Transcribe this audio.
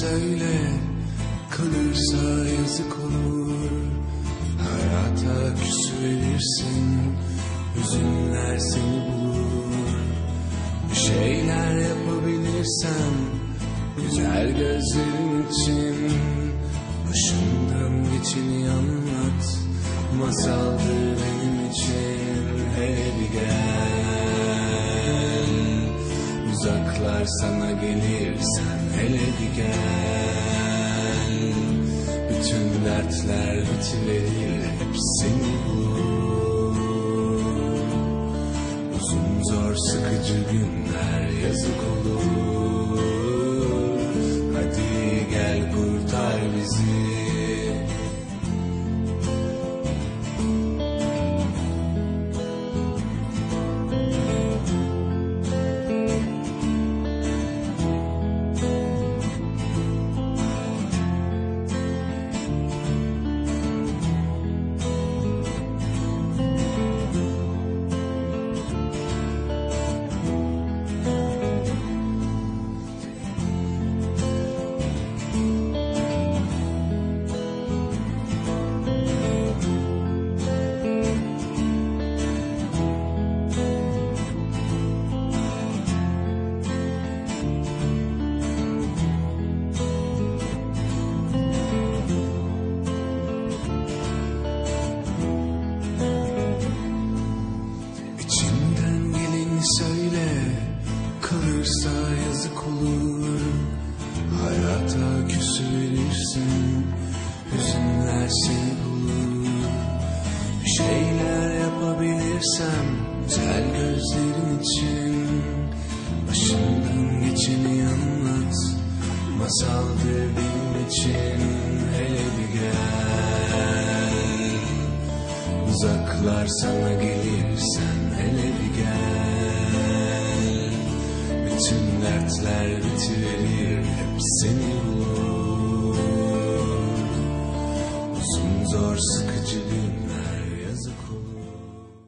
söyle Kalırsa yazık olur. Hayata küsüverirsin Hüzünler seni bulur. Bir şeyler yapabilirsem Güzel gözlerin için. Başımdan geçeni anlat Masaldır benim için sana gelirsen hele bir gel. Bütün dertler bitiverir hep seni bulur. Uzun zor sıkıcı günler yazık olur Kalırsa yazık olur. Hayata küsüverirsin Hüzünler seni bulur. Bir şeyler yapabilirsem Güzel gözlerin için. Başımdan geçeni anlat Masaldır benim için. Hele bir gel. Uzaklar sana gelirsen seni bulur Uzun zor sıkıntı